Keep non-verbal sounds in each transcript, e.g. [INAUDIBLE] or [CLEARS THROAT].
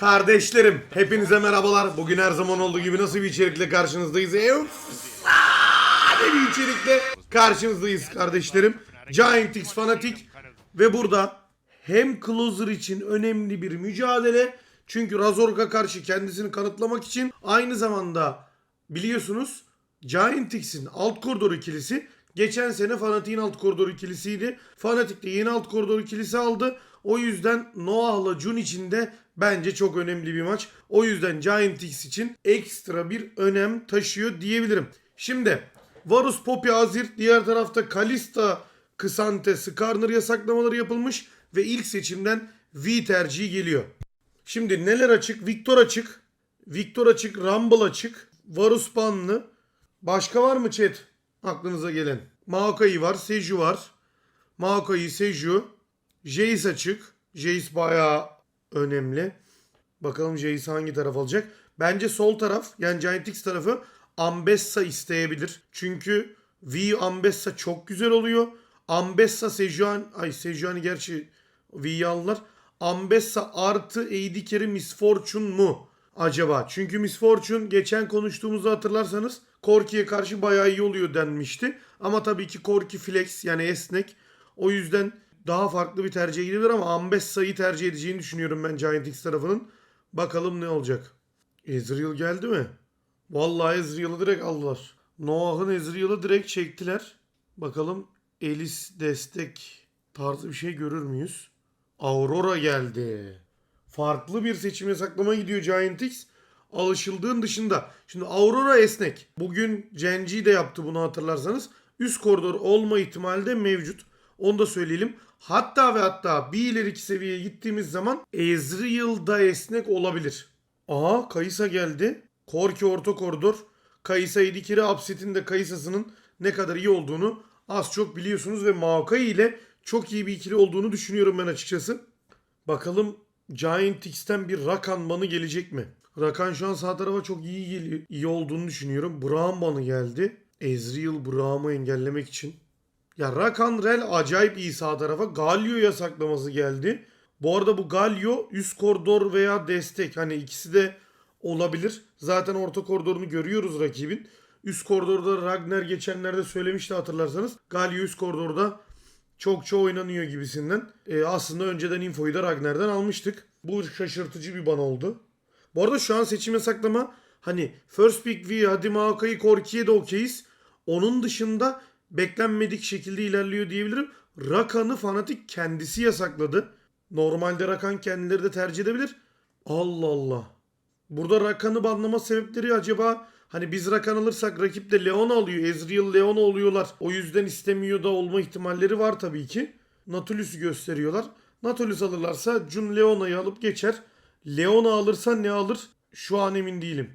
Kardeşlerim hepinize merhabalar. Bugün her zaman olduğu gibi nasıl bir içerikle karşınızdayız? Efsane bir içerikle karşınızdayız kardeşlerim. Giant X Fanatic ve burada hem Closer için önemli bir mücadele. Çünkü Razork'a karşı kendisini kanıtlamak için aynı zamanda biliyorsunuz Giant X'in alt koridor ikilisi geçen sene Fanatic'in alt koridor ikilisiydi. Fanatic de yeni alt koridor ikilisi aldı. O yüzden Noah'la Jun için de bence çok önemli bir maç. O yüzden Giant X için ekstra bir önem taşıyor diyebilirim. Şimdi Varus Poppy Azir diğer tarafta Kalista Kısante Skarner yasaklamaları yapılmış ve ilk seçimden V tercihi geliyor. Şimdi neler açık? Victor açık. Victor açık. Rumble açık. Varus banlı. Başka var mı chat? Aklınıza gelen. Maokai var. Seju var. Maokai, Seju. Jace açık. Jace bayağı önemli. Bakalım Jace hangi taraf alacak. Bence sol taraf yani Giant tarafı Ambessa isteyebilir. Çünkü V Ambessa çok güzel oluyor. Ambessa Sejuani, ay Sejuani gerçi V'yi aldılar. Ambessa artı AD Carry Miss Fortune mu acaba? Çünkü Miss Fortune geçen konuştuğumuzu hatırlarsanız Korki'ye karşı bayağı iyi oluyor denmişti. Ama tabii ki Korki flex yani esnek. O yüzden daha farklı bir tercih gidebilir ama Ambessa'yı tercih edeceğini düşünüyorum ben Giant X tarafının. Bakalım ne olacak. Ezreal geldi mi? Vallahi Ezreal'ı direkt aldılar. Noah'ın Ezreal'ı direkt çektiler. Bakalım Elis destek tarzı bir şey görür müyüz? Aurora geldi. Farklı bir seçim yasaklama gidiyor Giant X. Alışıldığın dışında. Şimdi Aurora esnek. Bugün Genji de yaptı bunu hatırlarsanız. Üst koridor olma ihtimali de mevcut. Onu da söyleyelim. Hatta ve hatta bir ileriki seviyeye gittiğimiz zaman Ezreal'da esnek olabilir. Aha Kayısa geldi. Korki orta koridor. Kayısa Edikiri Upset'in de Kayısa'sının ne kadar iyi olduğunu az çok biliyorsunuz ve Maokai ile çok iyi bir ikili olduğunu düşünüyorum ben açıkçası. Bakalım Giant X'ten bir Rakan banı gelecek mi? Rakan şu an sağ tarafa çok iyi geliyor. iyi olduğunu düşünüyorum. Braum banı geldi. Ezreal Braum'u engellemek için. Ya Rakan Rel acayip iyi sağ tarafa. Galio yasaklaması geldi. Bu arada bu Galio üst koridor veya destek. Hani ikisi de olabilir. Zaten orta koridorunu görüyoruz rakibin. Üst koridorda Ragnar geçenlerde söylemişti hatırlarsanız. Galio üst koridorda çokça oynanıyor gibisinden. Ee, aslında önceden infoyu da Ragnar'dan almıştık. Bu şaşırtıcı bir ban oldu. Bu arada şu an seçim yasaklama hani First Pick V, hadi Maokai, Korki'ye de okeyiz. Onun dışında beklenmedik şekilde ilerliyor diyebilirim. Rakan'ı fanatik kendisi yasakladı. Normalde Rakan kendileri de tercih edebilir. Allah Allah. Burada Rakan'ı banlama sebepleri acaba hani biz Rakan alırsak rakip de Leon alıyor. Ezreal Leon oluyorlar. O yüzden istemiyor da olma ihtimalleri var tabii ki. Nautilus'u gösteriyorlar. Nautilus alırlarsa Jun Leona'yı alıp geçer. Leona alırsa ne alır? Şu an emin değilim.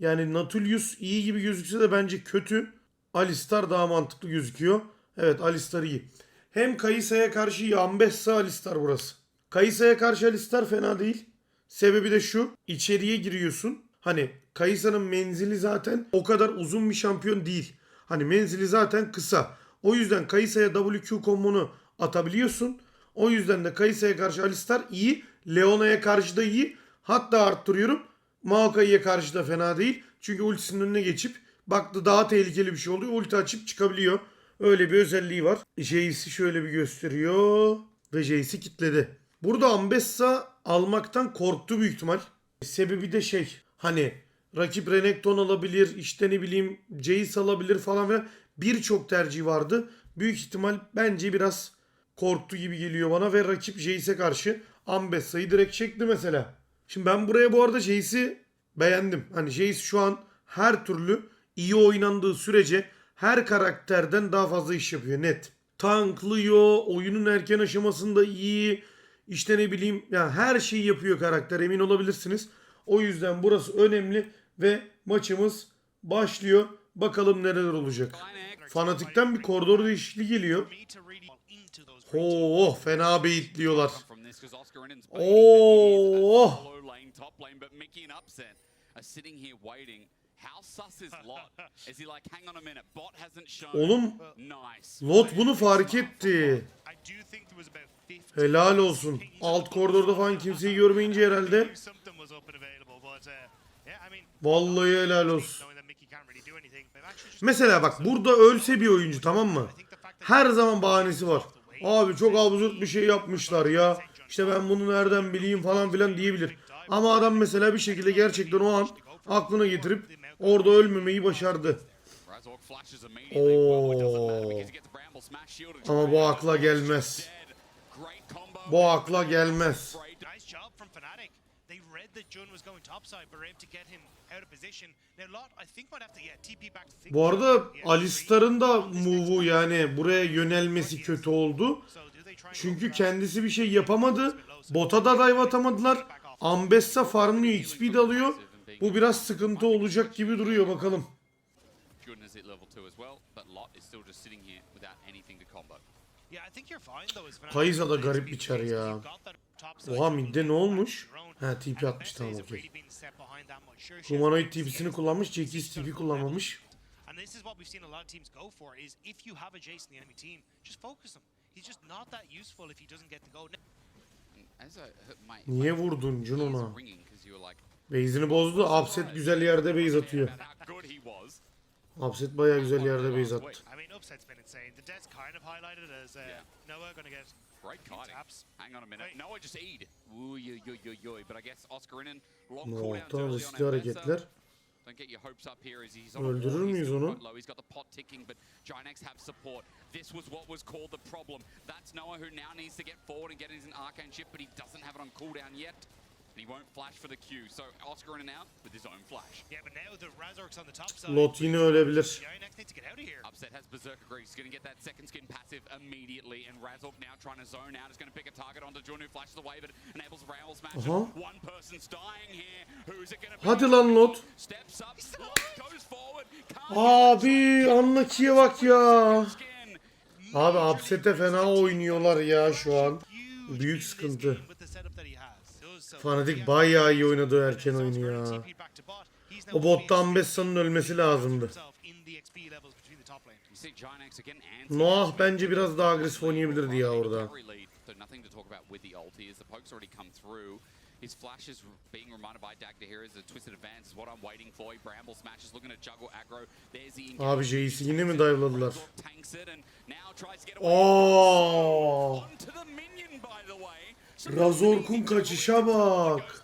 Yani Nautilus iyi gibi gözükse de bence kötü. Alistar daha mantıklı gözüküyor. Evet Alistar iyi. Hem Kayısa'ya karşı iyi. Alistar burası. Kayısa'ya karşı Alistar fena değil. Sebebi de şu. içeriye giriyorsun. Hani Kayısa'nın menzili zaten o kadar uzun bir şampiyon değil. Hani menzili zaten kısa. O yüzden Kayısa'ya WQ kombonu atabiliyorsun. O yüzden de Kayısa'ya karşı Alistar iyi. Leona'ya karşı da iyi. Hatta arttırıyorum. Maokai'ye karşı da fena değil. Çünkü ultisinin önüne geçip baktı daha tehlikeli bir şey oluyor. Ulti açıp çıkabiliyor. Öyle bir özelliği var. Jace'i şöyle bir gösteriyor. Ve Jace'i kitledi. Burada Ambessa almaktan korktu büyük ihtimal. Sebebi de şey hani rakip Renekton alabilir işte ne bileyim Jace alabilir falan filan. Birçok tercih vardı. Büyük ihtimal bence biraz korktu gibi geliyor bana ve rakip Jace'e karşı Ambessa'yı direkt çekti mesela. Şimdi ben buraya bu arada Jace'i beğendim. Hani Jace şu an her türlü iyi oynandığı sürece her karakterden daha fazla iş yapıyor net. Tanklıyor, oyunun erken aşamasında iyi. İşte ne bileyim ya her şeyi yapıyor karakter emin olabilirsiniz. O yüzden burası önemli ve maçımız başlıyor. Bakalım neler olacak. Fanatikten bir koridor değişikliği geliyor. Oh fena beyitliyorlar. Oh. How sus is Lot? [LAUGHS] Is he like, hang on a minute, bot hasn't shown. Oğlum Nice. Lot bunu fark etti. I do think there was about 50 Helal olsun. Alt koridorda falan kimseyi görmeyince herhalde. uh, Vallahi helal olsun. Mesela bak burada ölse bir oyuncu tamam mı? Her zaman bahanesi var. Abi çok absürt bir şey yapmışlar ya. İşte ben bunu nereden bileyim falan filan diyebilir. Ama adam mesela bir şekilde gerçekten o an aklına getirip orada ölmemeyi başardı. Oo. Ama bu akla gelmez. Bu akla gelmez. Bu arada Alistar'ın da move'u yani buraya yönelmesi kötü oldu. Çünkü kendisi bir şey yapamadı. Bota da dive atamadılar. Ambessa farmlıyor XP de alıyor. Bu biraz sıkıntı olacak gibi duruyor bakalım. Goodness at level 2 as well, but Lot is still just sitting here without anything to combo. Yeah, I think you're fine though as Fnatic. Kayısa da garip bir çar ya. Oha midde ne olmuş? Ha TP atmış tamam okey. Humanoid TP'sini kullanmış. but Jackie's she's TP got kullanmamış. And this is what we've seen a lot of teams go for is if you have a Jason in the enemy team, just focus him. He's just not that useful if he doesn't get the go. Niye vurdun Jun Base'ini bozdu. Upset güzel yerde base atıyor. Upset baya güzel yerde base attı. I mean, upset's been insane. The death's kind of highlighted as Yeah. Noah gonna get Great kiting. taps. Hang on a minute. Wait. Noah just eat. Ooh, yo, yo, yo, yo. But I guess Oscar in long Ne cooldowns oldu? early on Riskli hareketler. Öldürür müyüz onu? This was what was called the problem. That's Noah who now needs to get forward and get his arcane chip, but he doesn't have it on cooldown yet. And he won't flash for the Q. So Oscar in and out with his own flash. Yeah, but now the Razork's on the top side. Lot yine ölebilir. Ginex needs to get out of here. Upset has Berserker Grease. He's going to get that second skin passive immediately. And Razork now trying to zone out. Is going to pick a target onto Jun who flashes away, but enables rail smash. Aha. One person's dying here. Who's it going to be? Hadi lan Lot. Steps up. Goes forward. Abi Unlucky'ye bak ya. Abi Upset'e fena oynuyorlar ya şu an. Büyük sıkıntı. Fanatik bayağı iyi oynadı erken oyunu ya. O botta only Ambessa'nın ölmesi lazımdı. Noah bence biraz daha agresif oynayabilirdi ya orada. His flash is being reminded by Dagda here as the twisted advance is what I'm waiting for. Bramble smashes, looking to juggle aggro. There's the. Abi Jace'i yine mi dive'ladılar? Razork tanks it and now tries to get away. Aa, Onto the minion by the way. Razork'un kaçışa bak.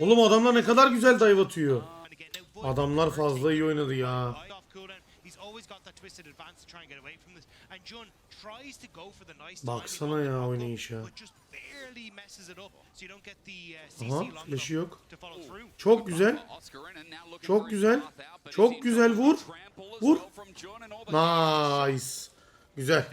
Oğlum adamlar ne kadar güzel dive atıyor. Adamlar fazla iyi oynadı ya. Baksana ya oynayışa. Aha flash'ı yok. Çok güzel. Çok güzel. Çok güzel, vur. Vur. Nice. Güzel.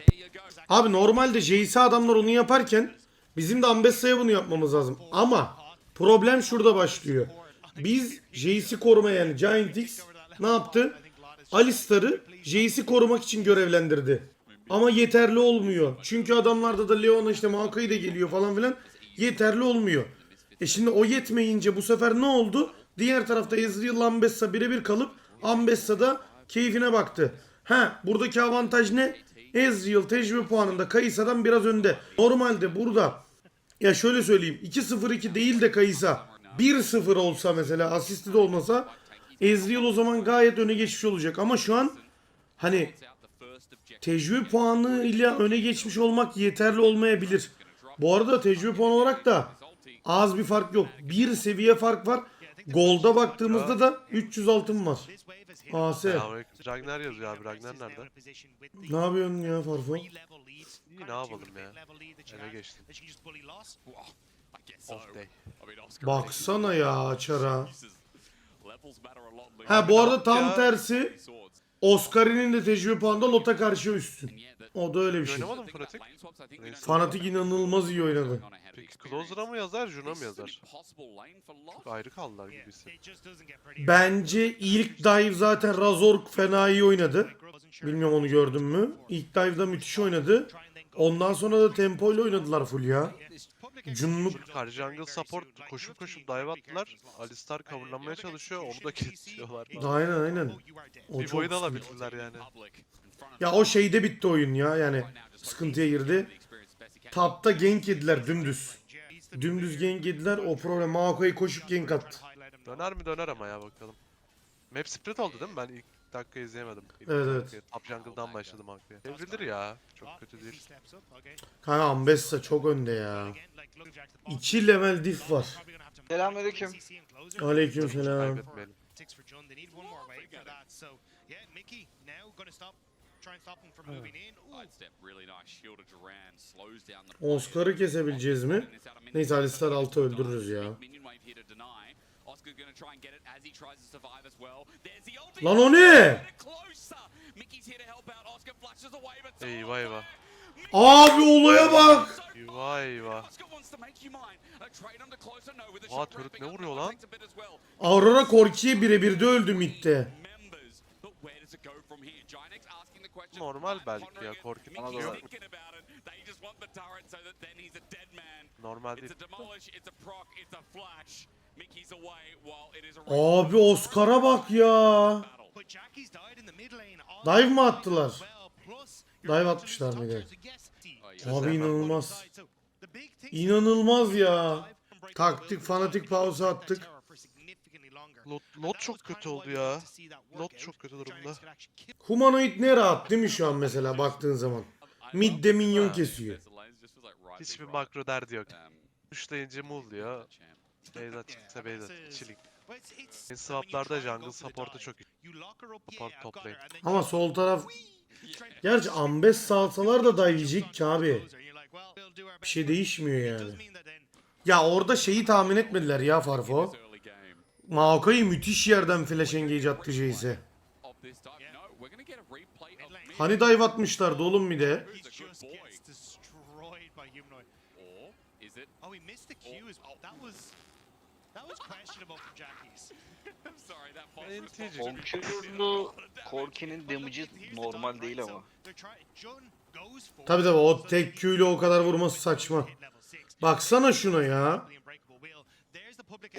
Abi normalde JC adamlar onu yaparken bizim de Ambessa'ya bunu yapmamız lazım. Ama problem şurada başlıyor. Biz JC korumaya yani Giant X ne yaptı? Alistar'ı JC korumak için görevlendirdi. Ama yeterli olmuyor. Çünkü adamlarda da Leona işte Maokai de geliyor falan filan. Yeterli olmuyor. E şimdi o yetmeyince bu sefer ne oldu? Diğer tarafta Ezreal Ambessa birebir kalıp Ambessa da keyfine baktı. Ha buradaki avantaj ne? Ezreal tecrübe puanında Kayısa'dan biraz önde. Normalde burada ya şöyle söyleyeyim 2-0-2 değil de Kayısa 1-0 olsa mesela asisti de olmasa Ezreal o zaman gayet öne geçmiş olacak. Ama şu an hani tecrübe puanı ile öne geçmiş olmak yeterli olmayabilir. Bu arada tecrübe puanı olarak da az bir fark yok. Bir seviye fark var. Golda baktığımızda da 300 altın var. AS. Ragnar yazıyor abi. Ragnar nerede? Ne yapıyorsun ya Farfo? İyi ne yapalım ya. Ele geçtim. Off day. Baksana ya çara. Ha bu arada tam tersi Oscar'inin de tecrübe puanında Lot'a karşı that- O da öyle bir şey. We don't- Fanatik inanılmaz iyi oynadı. Peki Closer'a mı yazar, Jun'a mı yazar? Çok ayrı kaldılar gibisi. Bence ilk dive zaten Razork fena iyi oynadı. Bilmiyorum onu gördün mü? İlk dive'da müthiş oynadı. Ondan sonra da tempoyla oynadılar full ya. Cunluk Kar jungle support koşup koşup dive attılar. Alistar coverlanmaya çalışıyor, onu da kesiyorlar. Aynen aynen. O Bir çok boyu da sıkıntı. alabildiler yani. Ya o şeyde bitti oyun ya yani sıkıntıya girdi. Tapta gank yediler dümdüz. Dümdüz gank yediler o problem Maoko'ya koşup gank attı. Döner mi döner ama ya bakalım. Map split oldu değil mi? Ben ilk dakika izleyemedim. İlk Evet, evet. Top jungle'dan başladım arkaya. Evrilir ya. Çok kötü değil. Kanka Ambessa çok önde ya. 2 level diff var. Selamünaleyküm. Kaybetmeyelim. Slows down the Oscar'ı kesebileceğiz mi? Neyse Alistar altı öldürürüz ya. Wave here to. Oscar's try and get it as he tries to survive as well. There's the ulti. Lan o ne? Get it closer. Mickey's here to help out. Oscar flashes away, but Eyvah eyvah. Abi olaya bak. Eyvah eyvah. Oscar wants to make you mine. A trade on the closer no with a Aa, shot Turret wrapping ne vuruyor lan? Aurora Korki'ye birebir de öldü midde. Normal belki ya. Korki Mickey's bakıyor. thinking about it. They just want the turret so that then he's a dead man. Normal değil. Abi Oscar'a bak ya. Dive way attılar? Dive atmışlar Oh, Abi inanılmaz. İnanılmaz ya. Taktik fanatik pauza attık. Lot, lot çok kötü oldu ya. Lot çok kötü durumda. Humanoid ne rahat değil mi şu an mesela baktığın zaman? Midde minyon kesiyor. Hiçbir makro derdi yok. Um, Pushlayınca mul diyor. Beyzat çıksa Beyzat. Çilik. Benim swaplarda jungle support'u çok iyi. Support top lane. Ama sol taraf... Gerçi Ambes salsalar da yiyecek ki abi. Bir şey değişmiyor yani. Ya orada şeyi tahmin etmediler ya Farfo. Maokai'yi müthiş yerden flash engage attı mid. Hani dive atmışlardı oğlum bir de. Oh, Bonkörlü [LAUGHS] Korki'nin [LAUGHS] damage'i normal değil ama. Tabi tabi o tek Q ile o kadar vurması saçma. Baksana şuna ya.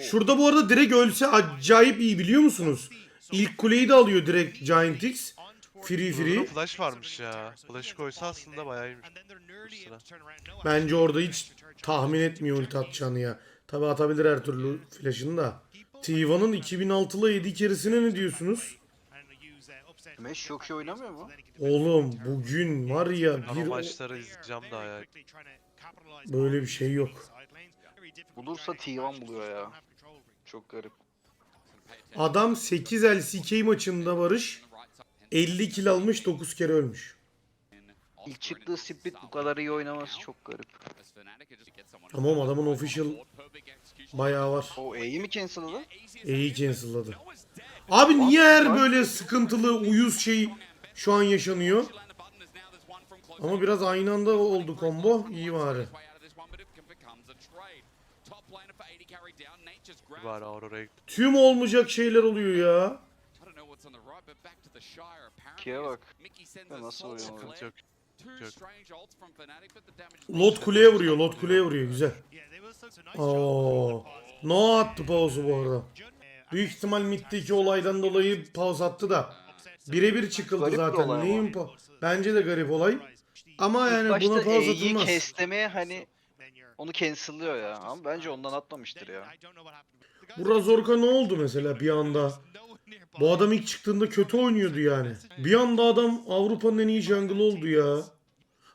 Şurada bu arada direkt ölse acayip iyi biliyor musunuz? İlk kuleyi de alıyor direkt Giant X. Free free. Burada flash varmış ya. Flash koysa aslında bayağı iyiymiş. Bence orada hiç tahmin etmiyor ulti atacağını ya. Tabi atabilir her türlü flash'ını da. T1'ın 2006'lı 7 keresine ne diyorsunuz? Mesh çok iyi oynamıyor mu? Oğlum bugün var ya o bir maçları izleyeceğim daha ya. Böyle bir şey yok. Bulursa T1 buluyor ya. Çok garip. adam 8 LCK maçında Barış 50 kill almış 9 kere ölmüş. İlk çıktığı split bu kadar iyi oynaması çok garip. Tamam adamın official bayağı var. O E'yi mi cancel'ladı? E'yi cancel'ladı. Abi niye her böyle sıkıntılı uyuz şey şu an yaşanıyor? Ama biraz aynı anda oldu combo. İyi bari. Tüm olmayacak şeyler oluyor ya. Ki'ye bak. Ya nasıl? Sıkıntı yok. Lot kuleye vuruyor. Lot kuleye vuruyor. Güzel. Oo. No attı pauzu bu arada. Büyük ihtimal middeki olaydan dolayı pause attı da. Birebir çıkıldı Garip zaten. Neyin pa- Bence de garip olay. Ama yani başta buna pause E'yi atılmaz. keslemeye hani onu cancel'lıyor ya. Ama bence ondan atmamıştır ya. Bu Razorka ne oldu mesela bir anda? Bu adam ilk çıktığında kötü oynuyordu yani. Bir anda adam Avrupa'nın en iyi jungle oldu ya.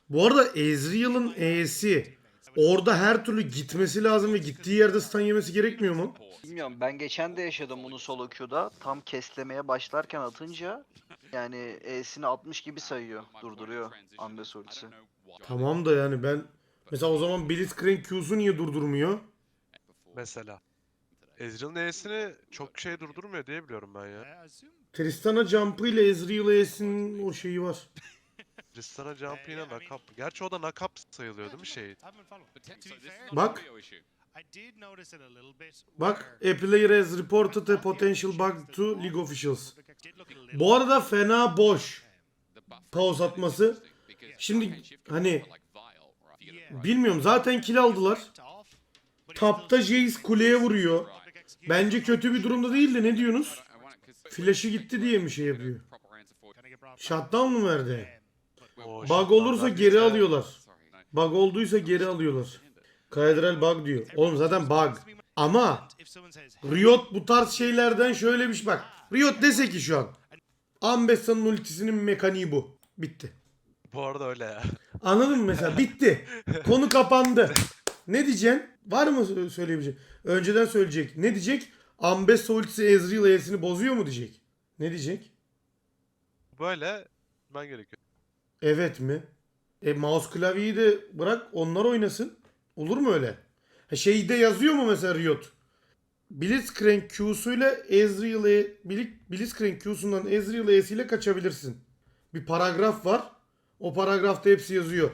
Bu arada Ezreal'ın E'si orada her türlü gitmesi lazım ve gittiği yerde stun yemesi gerekmiyor mu? Bilmiyorum ben geçen de yaşadım bunu solo queue'da. Tam keslemeye başlarken atınca yani E'sini 60 gibi sayıyor. Durduruyor Ambes ultisi. Tamam da yani ben mesela o zaman Blitzcrank Q'su niye durdurmuyor? Mesela. Ezreal'ın E'sini çok şey durdurmuyor diye biliyorum ben ya. Tristana Jump'ı ile Ezreal E'sinin o şeyi var. [LAUGHS] Tristan'a jump yine nakap. Gerçi o da nakap sayılıyor değil mi şey? Bak. Bak a player has reported a potential bug to League officials. Bu arada fena boş. Pause atması. Şimdi hani bilmiyorum zaten kill aldılar. Tapta Jace kuleye vuruyor. Bence kötü bir durumda değil de ne diyorsunuz? Flash'ı gitti diye mi şey yapıyor? Shutdown mı verdi? Bug olursa geri alıyorlar. Bug olduysa geri alıyorlar. Kaydrel bug diyor. Oğlum zaten bug. Ama Riot bu tarz şeylerden şöyle bir şey bak. Riot dese ki şu an. Ambessa'nın ultisinin mekaniği bu. Bitti. Bu arada öyle ya. Anladın mı mesela? Bitti. Konu kapandı. Ne diyeceksin? Var mı sö- söyleyebileceğin? Önceden söyleyecek. Ne diyecek? Ambessa ultisi Ezreal E'sini bozuyor mu diyecek? Ne diyecek? Böyle ben gerekiyor. Evet mi? E mouse klavyeyi de bırak onlar oynasın. Olur mu öyle? Ha, şeyde yazıyor mu mesela Riot? Blitzcrank Q'suyla Ezreal E, Bli- Blitzcrank Q'sundan Ezreal E'siyle kaçabilirsin. Bir paragraf var. O paragrafta hepsi yazıyor.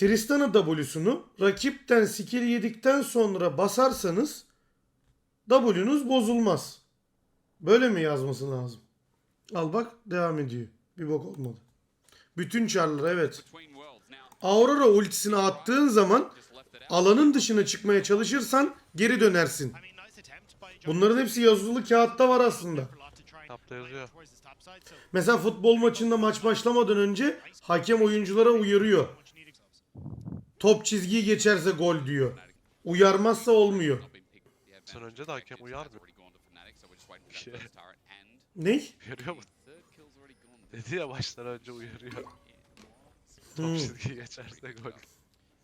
Tristan'ın W'sunu rakipten skill yedikten sonra basarsanız W'nuz bozulmaz. Böyle mi yazması lazım? Al bak devam ediyor. Bir bok olmadı. Bütün çarlar evet. Aurora ultisini attığın zaman alanın dışına çıkmaya çalışırsan geri dönersin. Bunların hepsi yazılı kağıtta var aslında. Mesela futbol maçında maç başlamadan önce hakem oyunculara uyarıyor. Top çizgiyi geçerse gol diyor. Uyarmazsa olmuyor. Sen önce de hakem uyardı. Ne? Already gone. Dedi ya baştan önce uyarıyor. Hmm. Top çizgiyi geçerse gol.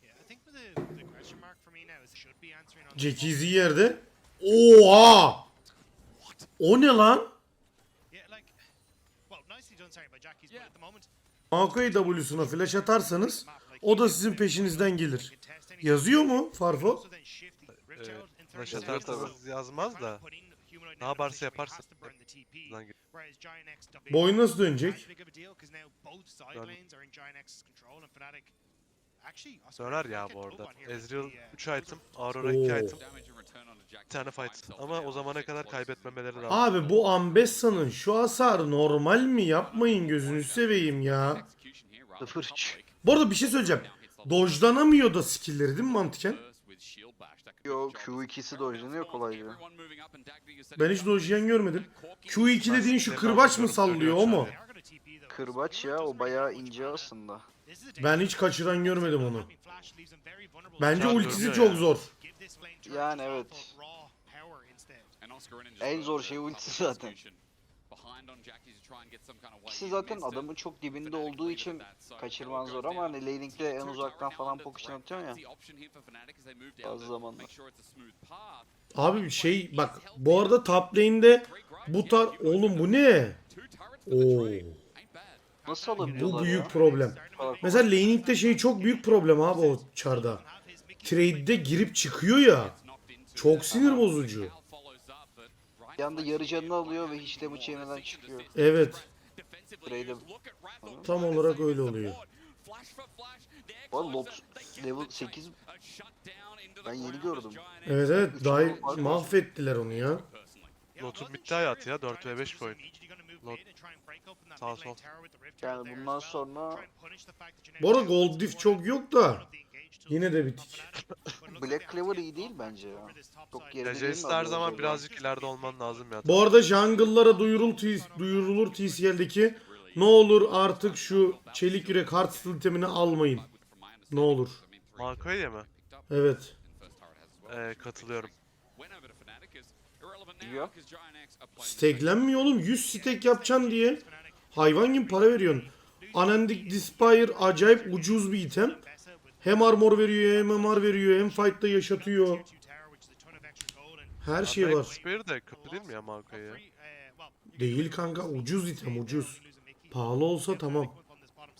Yeah, I think the, the question mark for me now is should be answering on Jack Easy yerde. Oha! O ne lan? Yeah, like, well, nicely done, sorry, by Jackie's, but at the moment, Maokai W'suna flash atarsanız o da sizin peşinizden gelir. Yazıyor mu Farfo? in Flash third atarsanız yazmaz da. Ne yaparsa navigation, but he yaparsın. has to burn the TP, Lan git. whereas Giant X W- Bu oyun nasıl dönecek? Döner ya bu arada. Ezreal the, uh, 3 item, Aurora 2 Oo. item. Bir tane fight. Ama o zamana kadar kaybetmemeleri lazım. Abi bu Ambessa'nın şu hasarı normal mi? Yapmayın gözünü seveyim ya. Execution here rather than 0-3. top break. Bu arada bir şey söyleyeceğim. Dojlanamıyor da skill'leri değil mi mantıken? Yo the job. Q2'si dojlanıyor kolayca. Ben hiç dojlayan görmedim. Q2 dediğin şu kırbaç mı sallıyor o mu? Kırbaç ya o bayağı ince aslında. Ben hiç kaçıran görmedim onu. Bence ultisi çok zor. Yani evet. En zor şey ultisi zaten. İkisi zaten adamın çok dibinde olduğu için kaçırman zor ama hani laning'de en uzaktan falan pokuş under atıyorsun ya. Bazı zamanlar. Abi şey bak bu arada top lane'de bu tar oğlum bu ne? Oo. Nasıl Bu alabiliyorlar büyük ya? problem. Mesela laning'de şey çok büyük problem abi o çarda. Trade'de girip çıkıyor ya. Çok sinir bozucu. Bir anda yarı canını alıyor ve hiç damage yemeden çıkıyor. Evet. Trade'e- Tam olarak öyle oluyor. Bu arada Lot level 8 ben yeni gördüm. Evet evet daha mahvettiler onu ya. Lot'un bitti hayatı ya 4 ve 5 point. Sağ sol. Yani bundan sonra Bu arada Gold Diff çok yok da yine de bitik. [LAUGHS] Black Clover iyi değil bence ya. Çok geride değil mi her abi zaman birazcık ileride olman lazım ya. Bu arada jungle'lara duyurul T- duyurulur TCL'deki ne olur artık şu çelik yürek hard itemini almayın. Ne olur. Makoye mi? Evet. Ee, katılıyorum. Ya. Steklenmiyor oğlum. 100 stek yapacaksın diye. Hayvan gibi para veriyorsun. Unending Dispire acayip ucuz bir item. Hem armor veriyor hem MR veriyor hem fight'ta yaşatıyor. Her şey var. De değil mi ya Makoye? Değil kanka ucuz item ucuz. Pahalı olsa tamam.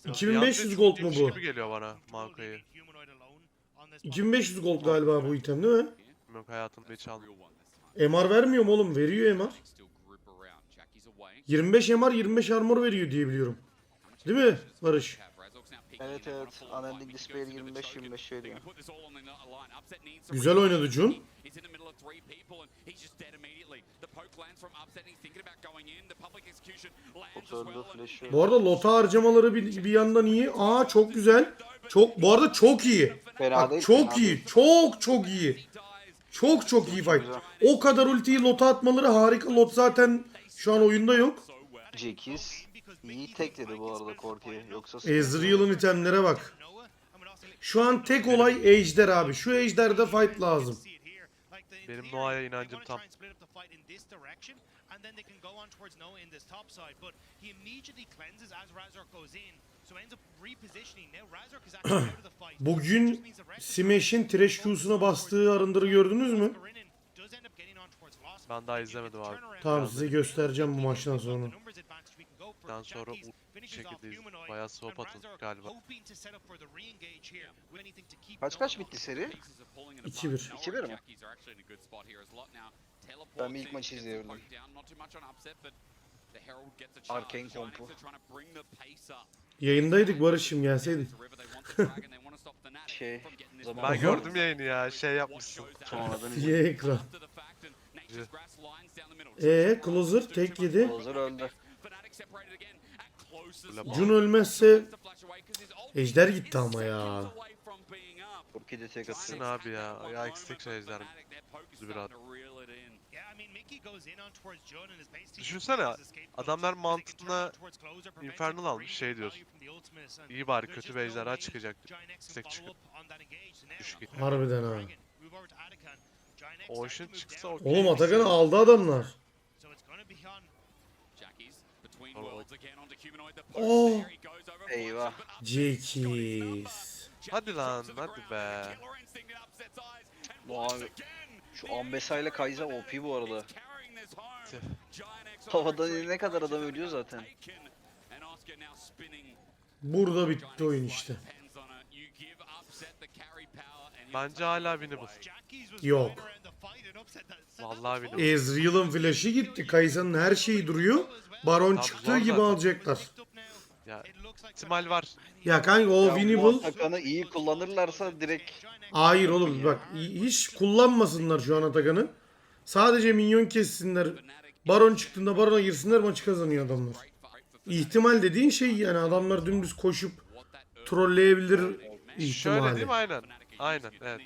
Bir 2500 anda gold mu bu? gibi geliyor bana Makoye. 2500 gold galiba bu item değil mi? Yok hayatımda hiç almadım. MR vermiyor mu oğlum? Veriyor MR. 25 MR 25 armor veriyor diye biliyorum. Değil mi Barış? Evet evet. Unending Despair 25-25 şey diyor. Güzel oynadı Jun. Bu arada lota harcamaları bir, bir yandan iyi. Aa çok güzel. Çok bu arada çok iyi. Bak çok iyi. Çok çok iyi. Çok çok iyi fight. O kadar ultiyi lota atmaları harika. Lot zaten şu an oyunda yok. Jackis iyi tekledi bu arada Korki'yi. Yoksa Ezreal'ın itemlere bak. Şu an tek olay ejder abi. Şu ejderde fight lazım. Benim Noah'ya inancım tam. [CLEARS THROAT] Bugün Smash'in trash Q'suna bastığı arındırı gördünüz mü? Ben daha izlemedim abi. Tamam size göstereceğim bu maçtan sonra. Daha sonra u- bir şekilde bayağı soğuk atıldı galiba. Kaç kaç bitti seri? 2-1. 2-1 mi? Ben bir ilk maçı izleyebildim. Arcane kompu. Yayındaydık Barış'ım gelseydin. [LAUGHS] Şey, zaman Ben Aha. gördüm yayını ya şey yapmışsın. sonradan [LAUGHS] Ye izledim. ekran. Ee, Closer tek yedi. Closer öldü. Jun ölmezse Ejder gitti ama ya. Korki de tek atıyor. abi ya. Ya eksik şey ejder. Düşünsene, adamlar mantığına Infernal almış şey diyorsun. İyi bari kötü bir ejderha çıkacak. İstek çıkıp. Düşük git. Harbiden ha. Ocean çıksa okey. Oğlum Atakan'ı aldı adamlar. Oh. Eyvah. Jekis. Hadi lan hadi be. Abi, şu Ambessa ile Kai'Sa OP bu arada. Havadan inene kadar adam ölüyor zaten. Burada bitti oyun işte. Bence hala winnable. Yok. Vallahi winnable. Ezreal'ın flash'i gitti. Kaysa'nın her şeyi duruyor. Baron Abi çıktığı gibi zaten. alacaklar. Ya ihtimal var. Ya kanka o Ya bu winnable. Atakan'ı iyi kullanırlarsa direkt Hayır oğlum bak hiç kullanmasınlar şu an Atakan'ı. Sadece minyon kessinler. Baron çıktığında Baron'a girsinler maçı kazanıyor adamlar. İhtimal dediğin şey yani adamlar dümdüz koşup trolleyebilir Şöyle değil mi? ihtimali. Aynen. Aynen evet.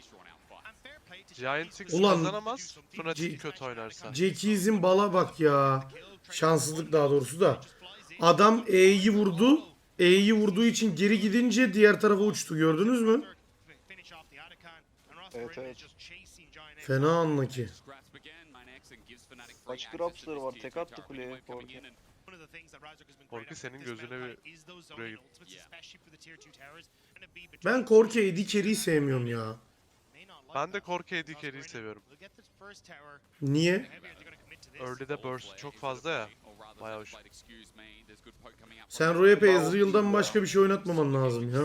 Giant X Ulan- kazanamaz. Fnatic kötü oynarsa. Jackie's'in bala bak ya. Şanssızlık daha doğrusu da. Adam E'yi vurdu. E'yi vurduğu için geri gidince diğer tarafa uçtu gördünüz mü? Evet, evet. Fena anla ki. Kaç grabsları var? Tek attı kuleye Korki. Korki senin gözüne bir buraya. Ben Korki Eddie Carey'i sevmiyorum ya. Ben de Korki Eddie Carey'i seviyorum. Niye? Early'de burst çok fazla ya. Bayağı hoş. Sen Royep Ezreal'dan başka bir şey oynatmaman lazım ya.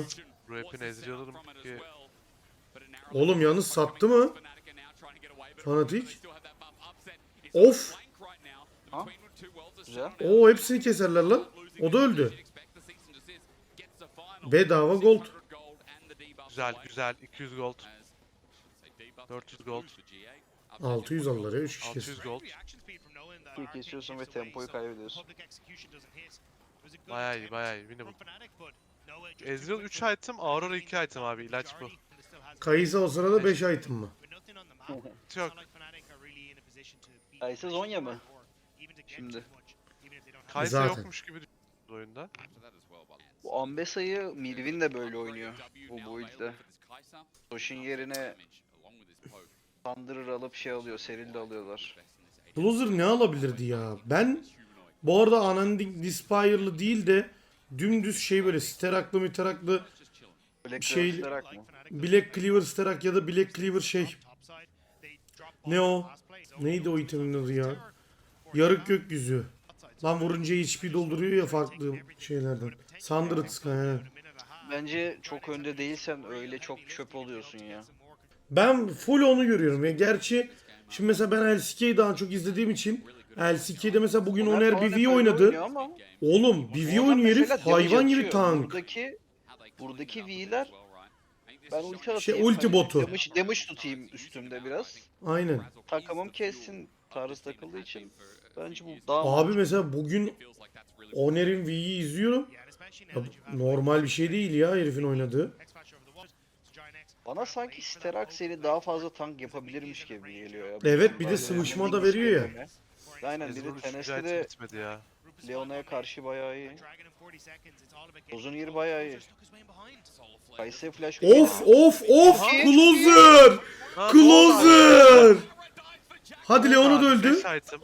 Rap'in Ezreal'ın ki Oğlum yalnız sattı mı? Fanatik. Of. Ha? Güzel. Oo hepsini keserler lan. O da öldü. Bedava gold. güzel güzel 200 gold. 400 gold. 600 aldılar ya 3 kişi 600 kesin. gold. İyi kesiyorsun ve tempoyu kaybediyorsun. Bayağı iyi bayağı iyi. Winnable. Ezreal 3 item, Aurora 2 item abi ilaç bu. Kayısa o sırada 5 item mı? Yok. Kaysa Zonya mı? Şimdi. Zaten. yokmuş gibi oyunda. Bu Ambessa'yı Milvin de böyle oynuyor. Bu build'de. Toshin yerine Thunderer alıp şey alıyor, Seril de alıyorlar. Closer ne alabilirdi ya? Ben bu arada Unending Despire'lı değil de dümdüz şey böyle steraklı miteraklı Black Şey- mı? Black Cleaver sterak ya da Black Cleaver şey. Ne o? Neydi o itemin adı ya? Yarık gökyüzü. Lan vurunca HP dolduruyor ya farklı şeylerden. Sundered Sky he. Bence çok önde değilsen öyle çok çöp oluyorsun ya. Ben full onu görüyorum. Ya gerçi şimdi mesela ben LCK'yi daha çok izlediğim için LCK'de mesela bugün Onlar Oner BV oynadı. ama Oğlum BV oynuyor herif hayvan gibi tank. Buradaki Buradaki V'ler ben ulti atayım. Şey, ulti hani botu. Damage, damage tutayım üstümde biraz. Aynen. Takımım kessin tarzı takıldığı için bence bu daha Abi mantıklı. mesela bugün Oner'in V'yi izliyorum. Ya, normal bir şey değil ya herifin oynadığı. Bana sanki Sterax'eli daha fazla tank yapabilirmiş gibi geliyor ya. Evet, bir de sıvışma da veriyor ya. Aynen bir de Ezreal 3. Tenes'te item de bitmedi ya. Leona'ya karşı bayağı iyi. Uzun yeri bayağı iyi. Kayse flash Of of of Aha. closer. Closer. Hadi Leon'u da öldü. 5 item.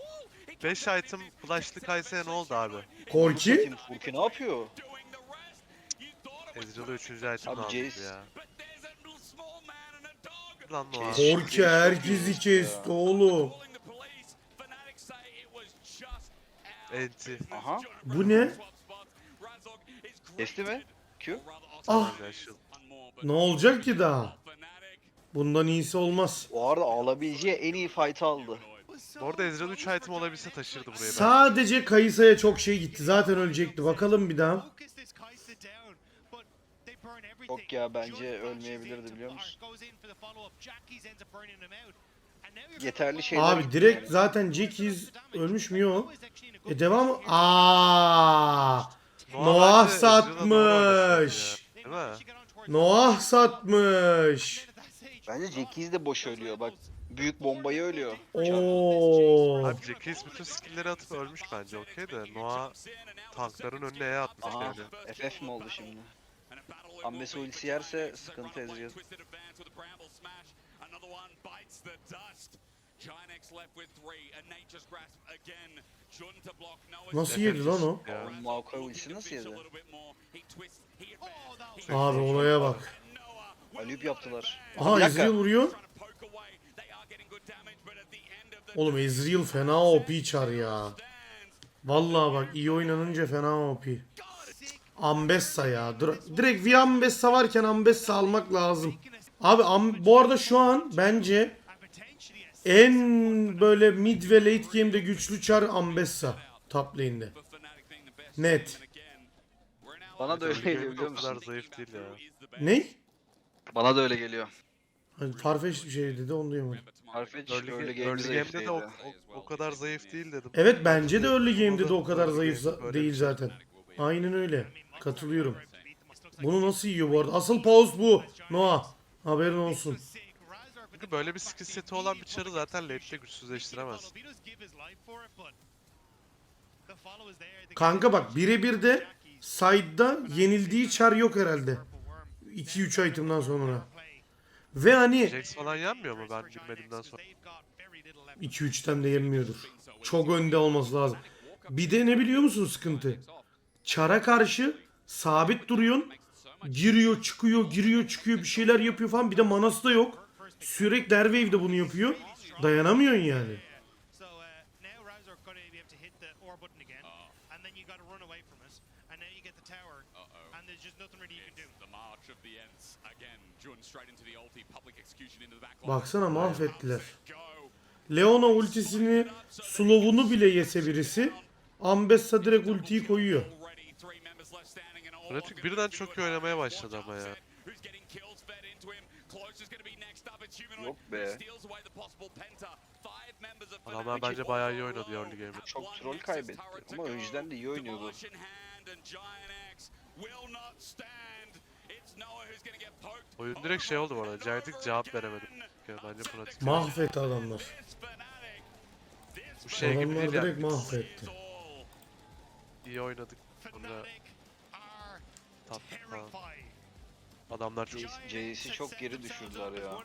5 item flashlı Kayseri'ye ne oldu abi? Korki. Furki ne yapıyor? Ezreal'ı 3. item Abi, aldı ya. Lan Noah. Jace- Korki herkesi kesti oğlum. Enti. Aha. Bu ne? Kesti mi? Q? Ah ne olacak ki daha? Bundan iyisi olmaz. O arada alabileceği en iyi fight'ı aldı. Bu arada Ezreal 3 item olabilse taşırdı buraya ben. Sadece Kayısa'ya çok şey gitti. Zaten ölecekti. Bakalım bir daha. Yok ya, bence ölmeyebilirdi, biliyor musun? Yeterli şeyler Abi direkt zaten Jackies ölmüş mü yok? E devam Aa! Noah satmış. Noah satmış. Bence Jackies de boş ölüyor bak. Büyük bombayı ölüyor. Oo. Abi Jackies bütün skill'leri atıp ölmüş bence okey de Noah tankların önüne E atmış Aha. yani. FF mi oldu şimdi? Ambesi ultisi yerse sıkıntı Ezreal. Nasıl yedi lan o? Maokai ultisi nasıl yedi? Abi olaya bak. Alüp yaptılar. Aha Bir dakika. Ezreal vuruyor. Oğlum Ezreal fena OP çar ya. Vallahi bak iyi oynanınca fena OP. Ambessa ya. Dur- Direkt bir Ambessa varken Ambessa almak lazım. Abi Am- bu arada şu an bence en böyle mid ve late game'de güçlü çar Ambessa top lane'de. Net. Bana da öyle geliyor biliyor musun? zayıf değil ya. Ne? Bana da öyle geliyor. Hani Farfetch bir şey dedi onu duyamadım. Farfetch Early, early early game'de game'de zayıf de o, o, o kadar zayıf değil dedim. Evet bence de early game'de de o kadar zayıf za- değil şey. zaten. Aynen öyle. Katılıyorum. Bunu nasıl yiyor bu arada? Asıl pause bu. Noah. Haberin olsun. Çünkü böyle bir skill seti olan bir çarı zaten late'de güçsüzleştiremez. Kanka bak birebir de side'da yenildiği çar yok herhalde. 2-3 item'dan sonra. Ve hani Jax falan yenmiyor mu ben bilmediğimden sonra? 2-3'ten de yenmiyordur. Çok önde olması lazım. Bir de ne biliyor musun sıkıntı? Çara karşı sabit duruyorsun. Giriyor çıkıyor giriyor çıkıyor bir şeyler yapıyor falan. Bir de manası da yok. Sürekli Airwave de bunu yapıyor. Dayanamıyorsun yani. Baksana mahvettiler. Leona ultisini slow'unu bile yese birisi Ambessa direkt ultiyi koyuyor. Fnatic birden çok iyi oynamaya başladı ama ya. Yok be. Adamlar bence bayağı iyi oynadı early game'de. Çok troll kaybetti ama önceden de iyi oynuyordu. Oyun direkt şey oldu bu arada. Giant'ik cevap veremedi. Yani bence pratik. Mahvetti adamlar. Bu şey gibi Adamlar değil yani. direkt mahvetti. all. İyi oynadık. Are tatlı falan. Adamlar çok Jace'i çok geri düşürdüler ya.